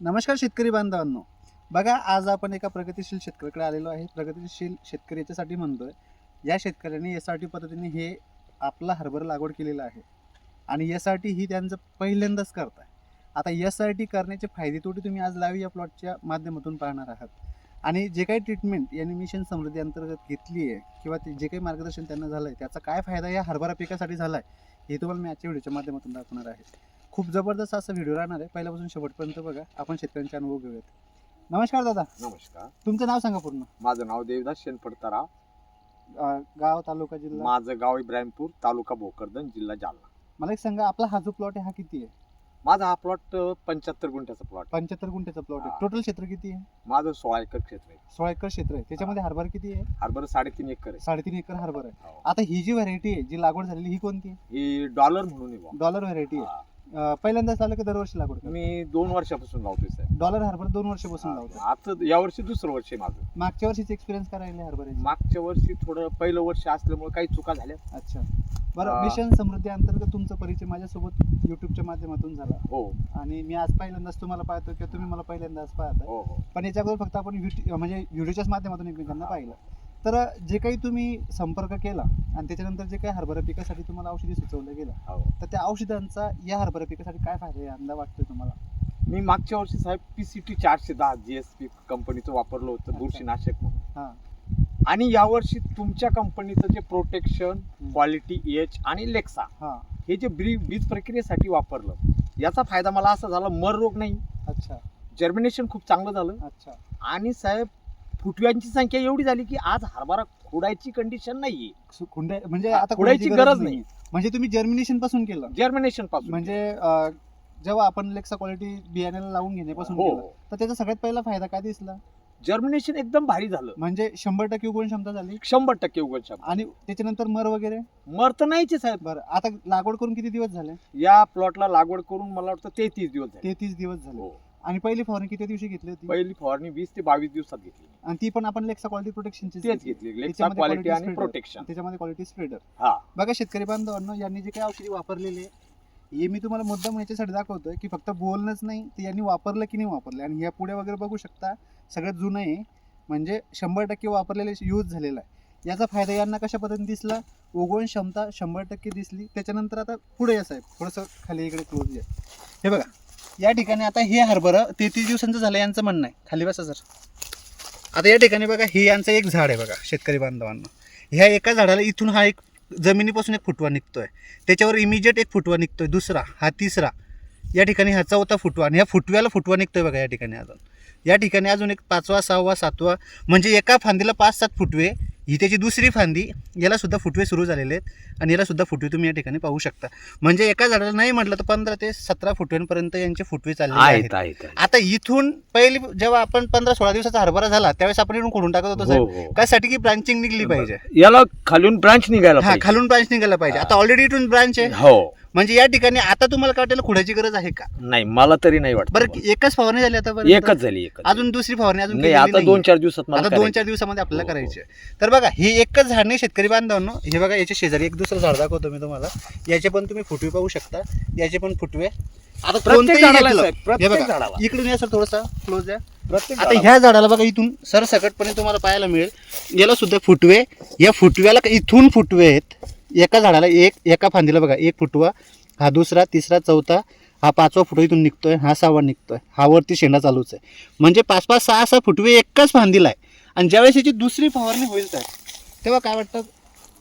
नमस्कार शेतकरी बांधवांनो. बघा आज आपण एका प्रगतिशील शेतकऱ्याकडे आलेलो आहे. प्रगतिशील शेतकरी याच्यासाठी म्हणतोय या शेतकऱ्यांनी एस आर टी पद्धतीने हे आपला हरभरा लागवड केलेलं आहे. आणि एस आर टी ही त्यांचं पहिल्यांदाच करत आहे आता एस आर टी करण्याचे फायदे तोटे तुम्ही आज लाईव्ह या प्लॉटच्या माध्यमातून पाहणार आहात. आणि जे काही ट्रीटमेंट यांनी मिशन समृद्धी अंतर्गत घेतली आहे किंवा ते जे काही मार्गदर्शन त्यांना झालं आहे त्याचा काय फायदा या हरभरा पिकासाठी झाला आहे हे तुम्हाला मी आजच्या व्हिडिओच्या माध्यमातून दाखवणार आहे. खूप जबरदस्त असा व्हिडिओ राहणार आहे. पहिल्यापासून शेवटपर्यंत बघा. आपण शेतकऱ्यांचे अनुभव घेऊयात. नमस्कार दादा. नमस्कार. तुमचं नाव सांगा पूर्ण. माझं नाव देवदास शेनपडतारा अं, गाव तालुका जिल्हा? माझं गाव इब्राहिमपूर तालुका भोकरदन जिल्हा जालना. मला एक सांगा आपला हा जो प्लॉट आहे हा किती आहे? माझा हा प्लॉट पंच्याहत्तर गुंठ्याचा प्लॉट पंच्याहत्तर गुंठ्याचा प्लॉट आहे. हा. टोटल क्षेत्र किती आहे? माझं सोळा एकर क्षेत्र आहे. सोळा एकर क्षेत्र आहे. त्याच्यामध्ये हरभरा किती आहे? हरभर साडेतीन एकर आहे. साडेतीन एकर हरभरा आहे. हो. आता ही जी व्हरायटी आहे जी लागवड झालेली ही कोणती आहे? ही डॉलर म्हणून आहे बुवा. डॉलर व्हरायटी आहे. हा. अं, पहिल्यांदाच लावलं की दरवर्षी लागवड करता? मी दोन वर्षापासून लावतोय साहेब. डॉलर हरभरा दोन वर्षापासून लावतो आता या वर्षी दुसरं वर्ष आहे माझं. मागच्या वर्षीच एक्सपिरियन्स काय राहिले हरभऱ्याचे. मागच्या वर्षी थोडं पहिलं वर्ष असल्यामुळे काही चुका झाल्या. अच्छा. बरं. मिशन समृद्धी अंतर्गत तुमचा परिचय माझ्यासोबत युट्यूबच्या माध्यमातून झाला. हो. आणि मी आज पहिल्यांदाच तुम्हाला पाहतो किंवा तुम्ही मला पहिल्यांदाच पाहताय. हो हो. पण याच्या अगोदर फक्त आपण म्हणजे व्हिडिओच्याच माध्यमातून एकमेकांना पाहिलं. तर जे काही तुम्ही संपर्क केला आणि त्याच्यानंतर जे काही हरभरा पिकासाठी तुम्हाला औषधी सुचवलं गेलं हो. तर त्या औषधांचा या हरभरा पिकासाठी काय फायदा आहे अंदाज वाटतोय तुम्हाला? मी मागच्या वर्षी साहेब पीसीटी चारशे दहा जीएसपी कंपनीचं वापरलं होतं. बुरशीनाशक म्हणून. हां. आणि यावर्षी तुमच्या कंपनीचं जे प्रोटेक्शन क्वालिटी एच आणि लेक्सा हां. हे जे ब्री बीज प्रक्रियेसाठी वापरलं याचा फायदा मला असा झाला मर रोग नाही. अच्छा. जर्मिनेशन खूप चांगलं झालं. अच्छा. आणि साहेब फुटव्यांची संख्या एवढी झाली की आज हरभरा खोडायची कंडिशन नाहीये. सु- खुंड्या म्हणजे आता खुडायची गरज नाहीये. म्हणजे तुम्ही जर्मिनेशनपासून केलं. जर्मिनेशनपासून. म्हणजे अं, जेव्हा आपण लेक्सा क्वालिटी बियाण्याला लावून घेण्यापासून हो. केलं तर त्याचा सगळ्यात पहिला फायदा काय दिसला? जर्मिनेशन एकदम भारी झालं. म्हणजे शंभर टक्के उगवण क्षमता झाली. शंभर टक्के उगवण क्षमता. आणि त्याच्यानंतर मर वगैरे? मर तर नाहीच साहेब. बरं आता लागवड करून किती दिवस झाले? या प्लॉटला लागवड करून मला वाटतं तेहतीस दिवस झाले. तेहतीस दिवस झाले. हो. आणि पहिली फवारणी किती दिवशी घेतली होती? पहिली फवारणी वीस ते बावीस दिवसात घेतली. आणि ती पण आपण लेक्सा क्वालिटी प्रोटेक्शनची तेच घेतली. लेक्सा क्वालिटी आणि. प्रोटेक्शन त्याच्यामध्ये क्वालिटी स्प्रेडर हा. बघा शेतकरी बांधवांनो यांनी जे काही औषधी वापरलेली हे मी तुम्हाला मुद्दाम याच्यासाठी दाखवतोय की फक्त बोलणंच नाही ते यांनी वापरलं की नाही वापरलं. आणि या पुढे वगैरे बघू शकता सगळ्यात जुनं आहे म्हणजे शंभर टक्के वापरलेले यूज झालेला आहे. याचा फायदा यांना कशा पद्धतीने दिसला? उगवण क्षमता शंभर टक्के दिसली. त्याच्यानंतर आता पुढे या साहेब थोडंसं खाली इकडे क्लोज हे बघा. या ठिकाणी आता हे हरभरं तेहतीस दिवसांचं झालं यांचं म्हणणं आहे. खाली बसा सर आता या ठिकाणी बघा हे यांचं एक झाड आहे बघा शेतकरी बांधवांना. ह्या एका झाडाला इथून हा एक जमिनीपासून एक फुटवा निघतोय. त्याच्यावर इमिजिएट एक फुटवा निघतोय दुसरा हा तिसरा. या ठिकाणी हा चौथा फुटवा आणि ह्या फुटव्याला फुटवा निघतोय बघा या ठिकाणी अजून. या ठिकाणी अजून एक पाचवा सहावा सातवा म्हणजे एका फांदीला पाच सात फुटवे ही त्याची दुसरी फांदी याला सुद्धा फुटवे सुरू झालेले आहेत आणि याला सुद्धा फुटवे तुम्ही या ठिकाणी पाहू शकता. म्हणजे एका झाडाला नाही म्हटलं तर पंधरा ते सतरा फुटव्यांपर्यंत यांचे फुटवे चालले आहेत आता इथून पहिली जेव्हा आपण पंधरा सोळा दिवसाचा हरभरा झाला त्यावेळेस आपण इथून खोडून टाकत होतो हो, साहेब. हो. त्यासाठी की ब्रांचिंग निघली पाहिजे? याला खालून ब्रांच निघायला हा खालून ब्रांच निघायला पाहिजे. हा. आता ऑलरेडी इथून ब्रांच आहे. हो. म्हणजे या ठिकाणी आता तुम्हाला काय वाटेल खुडायची गरज आहे का? नाही मला तरी नाही वाटत बरं एकच फवारणी झाली आता एकच झाली एकच अजून दुसरी फवारणी अजून नाही केलेली आता. दोन चार दिवसात मला आता दोन चार करायचं. दिवसामध्ये आपल्याला हो, हो. करायचे तर बघा हे एकच झाड नाही शेतकरी बांधवांनो हे बघा याच्या शेजारी एक दुसरं झाड दाखवतो मी तुम्हाला. याचे पण तुम्ही फुटवे पाहू शकता. याचे पण फुटवे. आता कोणतेही झाडाला घेतलं- साहेब, हे प्रत्येक बघा झाडाला. इकडून या सर थोडासा क्लोज आहे प्रत्येक आता झाडाला. ह्या झाडाला बघा इथून सरसकटपणे तुम्हाला पाहायला मिळेल. याला सुद्धा फुटवे. या फुटव्याला का- इथून फुटवे आहेत. एका झाडाला एक एका फांदीला बघा एक फुटवा हा दुसरा तिसरा चौथा हा पाचवा फुटवा इथून निघतोय हा सहावा निघतोय हा वरती शेंडा चालूच आहे. म्हणजे पाच पाच सहा सहा फुटवे एकाच फांदीला आहे. आणि ज्यावेळेस याची दुसरी फवारणी होईल तर? तेव्हा काय वाटतं?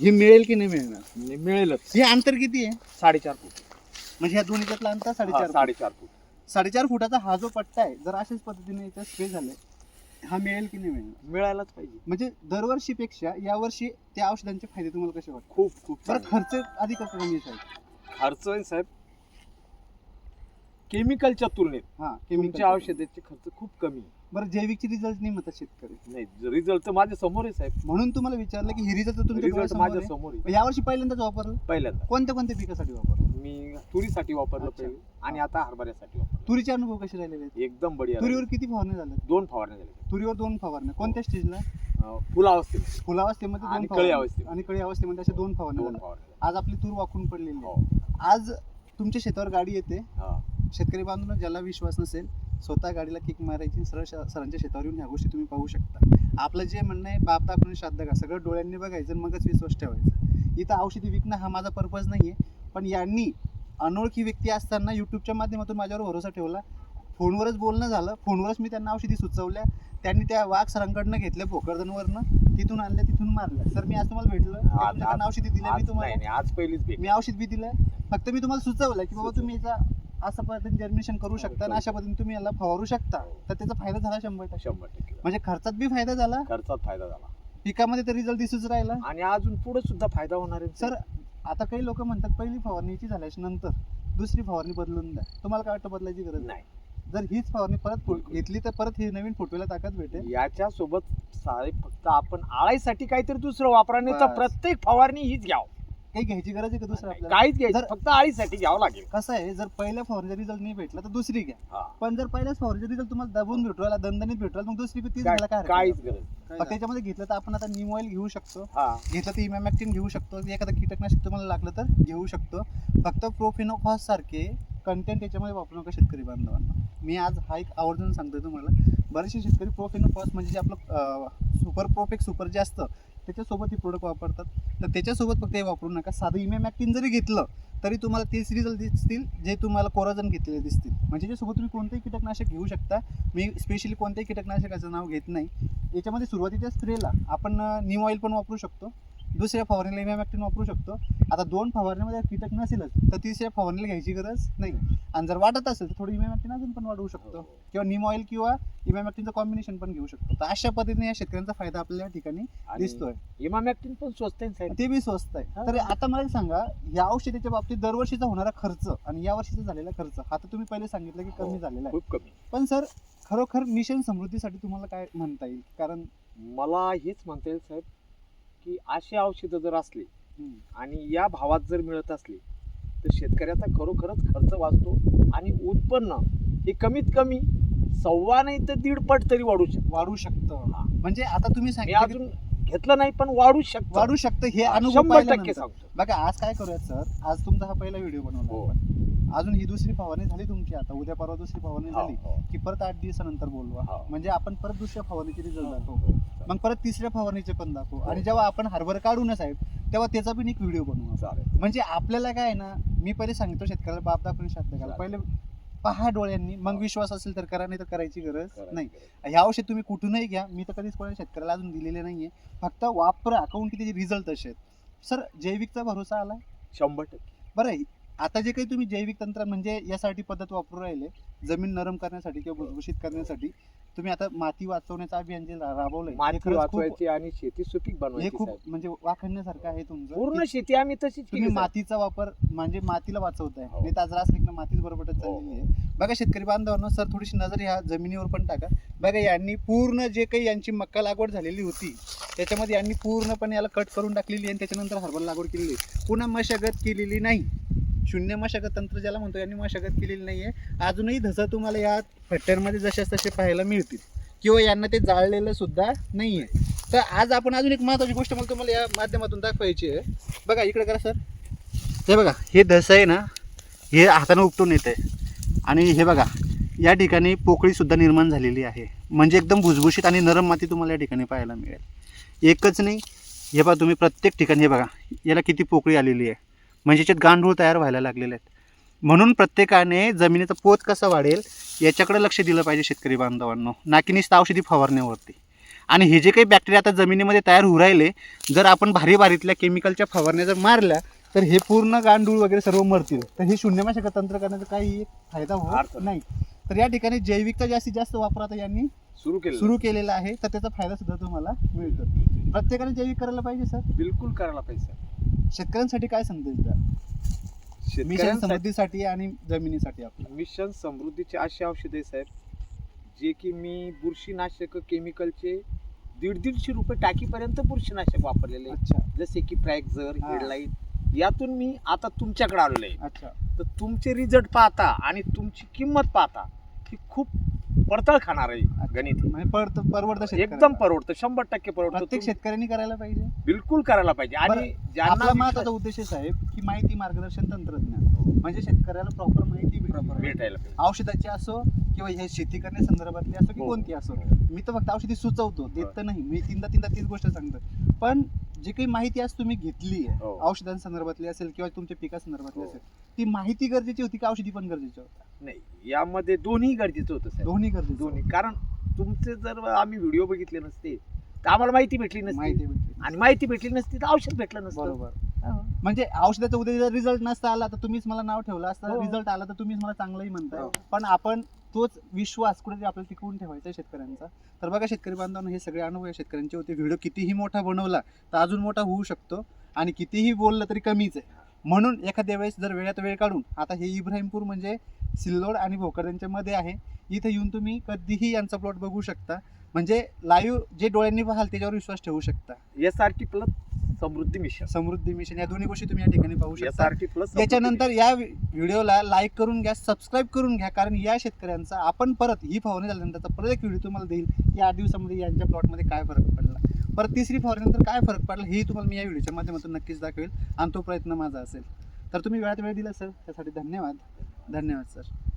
हे मिळेल की नाही मिळणार? मिळेलच. हे अंतर किती आहे? साडेचार फूट. म्हणजे ह्या दोन्हीच्यातलं अंतर हा, साडेचार. साडेचार फूट. साडेचार फुटाचा हा जो पट्टा आहे जर अशाच पद्धतीने याच्यात स्प्रे झाले हा मिळेल की नाही मिळणार मिळायलाच पाहिजे. म्हणजे दरवर्षीपेक्षा यावर्षी त्या औषधांचे फायदे तुम्हाला कसे वाटतात? खूप खूप बरं चांगलं. खर्च अधिक का कमी आहे खर्च आहे साहेब. केमिकलच्या तुलनेत हा तुमच्या केमिकल औषधाचे खर्च खूप कमी. आहे. बरं जैविकचे रिझल्ट नाही म्हणतात शेतकरी. नाही रिझल्ट तर माझ्यासमोर आहे साहेब. म्हणून तुम्हाला विचारलं की हे रिझल्ट माझ्या. समोर आहे. यावर्षी पहिल्यांदाच वापरलं? पहिल्यांदा कोणत्या कोणत्या पिकासाठी वापरलं? मी तुरीसाठी वापरलं अच्छा. पहिले आणि आता हरभऱ्यासाठी वापरलं. तुरीचे अनुभव कसे राहिलेले आहेत? एकदम बढिया तुरीवर. किती फवारणी झाल्या दोन फवारण्या झाल्या तुरीवर दोन फवारण्या कोणत्या स्टेजला अं, फुलावस्थेत फुलावस्थेमध्ये दोन आणि कळी अवस्थेत. आणि कळी अवस्थेमध्ये अशा दोन फवारण्या दोन झाल्या. फवारण्या आज आपली तूर वाकून पडलेली हो. आहे आज तुमच्या शेतावर गाडी येते. हा. शेतकरी बांधून ज्याला विश्वास नसेल स्वतः गाडीला किक मारायची सरळ सरांच्या शेतावर येऊन ह्या गोष्टी तुम्ही पाहू शकता. आपलं जे म्हणणं आहे बाप दाखवून श्राद्ध का? सगळं डोळ्यांनी बघायचं मगच विश्वास ठेवायचा. इथं औषधी विकणं हा माझा पर्पज नाही आहे पण यांनी अनोळखी व्यक्ती असताना यूट्यूबच्या माध्यमातून माझ्यावर भरोसा ठेवला. फोनवरच बोलणं झालं. फोनवरच मी त्यांना औषधी सुचवल्या. त्यांनी त्या वाघ सरांकडनं घेतल्या भोकरदनवरनं. तिथून आणल्या तिथून मारल्या. सर मी आज तुम्हाला भेटलं औषधी दिल्या मी तुम्हाला आज पहिलीच मी औषध बी दिलं. फक्त मी तुम्हाला सुचवलं की बाबा तुम्ही याचा अशा पद्धतीने जर्मिनेशन करू शकता आणि अशा पद्धतीने तुम्ही याला फवारू शकता तर त्याचा फायदा झाला शंभर टक्के. शंभर टक्के म्हणजे खर्चात बी फायदा झाला? खर्चात फायदा झाला. पिकामध्ये तर रिझल्ट दिसूच राहिला. आणि अजून पुढे सुद्धा फायदा होणार आहे. सर आता काही लोक म्हणतात पहिली फवारणीची झाल्याच्यानंतर दुसरी फवारणी बदलून द्या. तुम्हाला काय वाटतं बदलायची गरज? नाही. जर हीच फवारणी परत घेतली तर परत ही नवीन फुटवेला ताकद भेटेल. याच्या सोबत सारे फक्त आपण आळाईसाठी काहीतरी दुसरं वापरा नाही तर. प्रत्येक फवारणी हीच घ्यावं. काही घ्यायची गरज आहे का दुसरं आपल्याला? काहीच घ्यायचं जर- फक्त आळीसाठी घ्यावं लागेल. कसं आहे जर पहिल्या फवारणीचा रिझल्ट नाही भेटला तर दुसरी घ्या. हा. पण जर पहिल्याच फवारणीचा रिझल्ट तुम्हाला दबून भेटू राहिला दणदणीत भेटू राहिला मग दुसरी तीच घ्यायला काय हरकत आहे? काहीच गरज नाही. त्याच्यामध्ये घेतलं तर आपण आता निम ऑइल घेऊ शकतो. हा. घेतलं तर इमॅमॅक्टिन घेऊ शकतो. एखादं कीटकनाशक तुम्हाला लागलं तर घेऊ शकतो. फक्त प्रोफिनोफॉस सारखे कंटेंट याच्यामध्ये वापरू नका शेतकरी बांधवांना. मी आज हा एक आवर्जून सांगतोय तुम्हाला. बरेचसे शेतकरी प्रोफिनोफॉस म्हणजे जे आपलं सुपर प्रोफेक सुपर जे असतं त्याच्यासोबत हे प्रोडक्ट वापरतात. तर त्याच्यासोबत फक्त हे वापरू नका. साधं इमॅमॅक्टिन जरी घेतलं तरी तुम्हाला तेच रिझल्ट दिसतील जे तुम्हाला कोराजन घेतलेले दिसतील. म्हणजे त्याच्यासोबत तुम्ही कोणतेही कीटकनाशक घेऊ शकता. मी स्पेशली कोणत्याही कीटकनाशकाचं नाव घेत नाही. याच्यामध्ये सुरुवातीच्या स्प्रेला आपण न्यू ऑइल पण वापरू शकतो. दुसऱ्या फवारणीला इमॅमॅक्टिन वापरू शकतो. आता दोन फवारणीमध्ये कीटक नसेलच तर तिसऱ्या फवारणीला घ्यायची गरज नाही. आणि जर वाटत असेल तर थोडं इमॅमॅक्टिन अजून पण वाढवू शकतो. किंवा निम ऑइल किंवा इमॅमॅक्टिनचं कॉम्बिनेशन पण घेऊ शकतो. तर अशा पद्धतीने या शेतकऱ्यांचा फायदा आपल्या या ठिकाणी दिसतोय. इमामॅक्टिन पण स्वस्त आहे ते बी स्वस्त आहे. हा. तर आता मला सांगा या औषधाच्या बाबतीत दरवर्षीचा होणारा खर्च आणि या वर्षीचा झालेला खर्च हा तर तुम्ही पहिले सांगितलं की कमी हो. झालेला आहे. खूप कमी. पण सर खरोखर मिशन समृद्धीसाठी तुम्हाला काय म्हणता येईल? कारण मला हेच म्हणता येईल साहेब की अशी औषधं जर असली आणि या भावात जर मिळत असली तर शेतकऱ्याचा खरोखरच खर्च वाचतो आणि उत्पन्न हे कमीत कमी सव्वा नाही तर दीड पट तरी वाढू शकतो वाढू शकतं. म्हणजे आता तुम्ही सांगितलं अजून घेतलं नाही पण वाढू शकतो वाढू शकतं हे अनुभव टक्के. सांगतो बघा आज काय करूयात सर आज तुमचा हा पहिला व्हिडिओ बनवला हो. अजून ही दुसरी फवारणी झाली तुमची आता उद्या परवा दुसरी फवारणी हो, झाली हो, की परत आठ दिवसानंतर बोलवा. म्हणजे आपण परत दुसऱ्या फवारणीचे रिझल्ट दाखवू हो. मग परत तिसऱ्या फवारणीचे पण दाखवू हो. आणि जेव्हा आपण हरभरा काढू ना साहेब तेव्हा त्याचा पण एक व्हिडिओ बनवू चालेल म्हणजे आपल्याला काय आहे ना मी पहिले सांगितलं शेतकऱ्याला बाप दाखवून चालेल. पहिले पहा डोळ्यांनी मग. विश्वास असेल तर करा नाही तर करायची गरज नाही. ह्या औषध तुम्ही कुठूनही घ्या मी तर कधीच कोणा शेतकऱ्याला अजून दिलेले नाहीये फक्त वापरा काऊन की त्याचे रिझल्ट असे आहेत सर जैविकचा भरोसा आला शंभर टक्के बरं आहे. आता जे काही तुम्ही जैविक तंत्र म्हणजे यासाठी पद्धत वापरू राहिले जमीन नरम करण्यासाठी किंवा भुसभुशीत करण्यासाठी तुम्ही आता माती वाचवण्याचं अभियान जे रा- राबवलंय माती खरंच खूप- वाचवायची आणि शेती सुपीक हे बनवायची खूप साहेब. म्हणजे वाखणण्यासारखं आहे तुमचं पूर्ण की शेती आम्ही तशीच तुम्ही केली साहेब. मातीचा वापर म्हणजे मातीला वाचवताय हो. नाही तर आज रासायनिक मातीच बरोबर हो. चाललेली आहे बघा शेतकरी बांधवांनो सर थोडीशी नजर ह्या जमिनीवर पण टाका बघा यांनी पूर्ण जे काही यांची मक्का लागवड झालेली होती त्याच्यामध्ये यांनी पूर्णपणे याला कट करून टाकलेली आहे आणि त्याच्यानंतर हरभरा लागवड केलेली आहे पुन्हा मशागत केलेली नाही शून्य मशागत तंत्र ज्याला म्हणतो यांनी मशागत केलेली नाही आहे अजूनही धसं तुम्हाला या फट्ट्यांमध्ये जशाच तसे पाहायला मिळतील. किंवा यांना ते जाळलेलं सुद्धा आहे तर आज आपण अजून एक महत्त्वाची गोष्ट मला तुम्हाला या माध्यमातून दाखवायची आहे. बघा इकडे करा सर. हे बघा हे धसं आहे ना हे हाताने उपटून येत आहे आणि हे बघा या ठिकाणी पोकळीसुद्धा निर्माण झालेली आहे. म्हणजे एकदम भुसभुशीत आणि नरम माती तुम्हाला या ठिकाणी पाहायला मिळेल. एकच नाही हे बघा तुम्ही प्रत्येक ठिकाणी हे बघा याला किती पोकळी आलेली आहे. म्हणजे याच्यात गांडूळ तयार व्हायला लागलेले आहेत. म्हणून प्रत्येकाने जमिनीचा पोत कसा वाढेल याच्याकडे लक्ष दिलं पाहिजे शेतकरी बांधवांनो. ना की नुसतं औषधी फवारण्यावरती आणि हे जे काही बॅक्टेरिया आता जमिनीमध्ये तयार होऊ राहिले जर आपण भारी भारीतल्या केमिकलच्या फवारण्या जर मारल्या तर हे पूर्ण गांडूळ वगैरे सर्व मरतील. तर हे शून्यमाशक तंत्र करण्याचा काही एक फायदा होत नाही. तर या ठिकाणी जैविकचा जास्तीत जास्त वापर आता यांनी सुरू केलं सुरू केलेला आहे. तर त्याचा फायदा सुद्धा तुम्हाला मिळतो. प्रत्येकाने जैविक करायला पाहिजे सर? बिलकुल करायला पाहिजे साहेब. शेतकऱ्यांसाठी काय संदेश द्या मिशन शेतकऱ्यांसाठी समृद्धीसाठी आणि जमिनीसाठी आपलं मिशन समृद्धीचे असे औषध आहे साहेब जे की मी बुरशीनाशक केमिकलचे दीड दीडशे रुपये टाकीपर्यंत बुरशीनाशक वापरलेले आहे. अच्छा. जसे की फ्रॅक्झर हा. हेडलाईट यातून मी आता तुमच्याकडे आलेलो आहे अच्छा. तर तुमचे रिझल्ट पाहता आणि तुमची किंमत पाहता ही खूप पडताळ खाणार आहे गणित. म्हणजे परत परवडतं एकदम. परवडतं शंभर टक्के परवडतं. प्रत्येक शेतकऱ्यांनी करायला पाहिजे. बिलकुल करायला पाहिजे. आणि ज्यांना आपला महत्त्वाचा उद्देश आहे साहेब की माहिती मार्गदर्शन तंत्रज्ञान. म्हणजे शेतकऱ्याला प्रॉपर माहिती भेटायला. भेटायला पाहिजे. औषधाची असो किंवा हे शेती करण्यासंदर्भातली असो की हो. कोणती असो. मी तर फक्त औषधी सुचवतो देत तर नाही. मी तीनदा तीनदा तीच गोष्ट सांगतो पण जी काही माहिती आज तुम्ही घेतली आहे हो. औषधांसंदर्भातली असेल किंवा तुमच्या पिकासंदर्भातली हो. असेल ती माहिती गरजेची होती का औषधी पण गरजेची होती नाही यामध्ये दोन्ही गरजेचं होतं साहेब दोन्ही गरजेची दोन्ही कारण तुमचे जर आम्ही व्हिडिओ बघितले नसते तर आम्हाला माहिती भेटली नसती माहिती भेटली आणि माहिती भेटली नसती तर औषध भेटलं नसतं बरोबर हा. म्हणजे औषधाचा उद्या रिझल्ट नसता आला तर तुम्हीच मला नाव ठेवलं असतं हो. रिझल्ट आला तर तुम्हीच मला चांगलंही म्हणताय हो. पण आपण तोच विश्वास कुठेतरी आपल्याला टिकवून ठेवायचा आहे शेतकऱ्यांचा. तर बघा शेतकरी बांधवांनो हे सगळे अनुभव या शेतकऱ्यांचे होते. व्हिडिओ कितीही मोठा बनवला तर अजून मोठा होऊ शकतो आणि कितीही बोललं तरी कमीच आहे. म्हणून एखाद्या वेळेस जर वेळात वेळ काढून आता हे इब्राहिमपूर म्हणजे सिल्लोड आणि भोकर यांच्यामध्ये आहे इथे येऊन तुम्ही कधीही यांचा प्लॉट बघू शकता. म्हणजे लाईव्ह जे डोळ्यांनी पाहाल त्याच्यावर विश्वास ठेवू शकता. यासारखी plot Samruddhi mission. Samruddhi mission. या दोन्ही गोष्टी तुम्ही या ठिकाणी पाहू शकता. आर टी प्लस याच्यानंतर या व्हि- व्हिडिओला लाईक करून घ्या सबस्क्राईब करून घ्या कारण या शेतकऱ्यांचा आपण परत ही फवारणी झाल्यानंतरचा परत एक व्हिडिओ तुम्हाला देईल की आठ दिवसामध्ये यांच्या प्लॉटमध्ये काय फरक पडला. परत तिसरी फवारणीनंतर काय फरक पडला हेही तुम्हाला मी या व्हिडिओच्या माध्यमातून नक्कीच दाखवेल. आणि तो प्रयत्न माझा असेल. तर तुम्ही वेळात वेळ दिला सर त्यासाठी धन्यवाद. धन्यवाद सर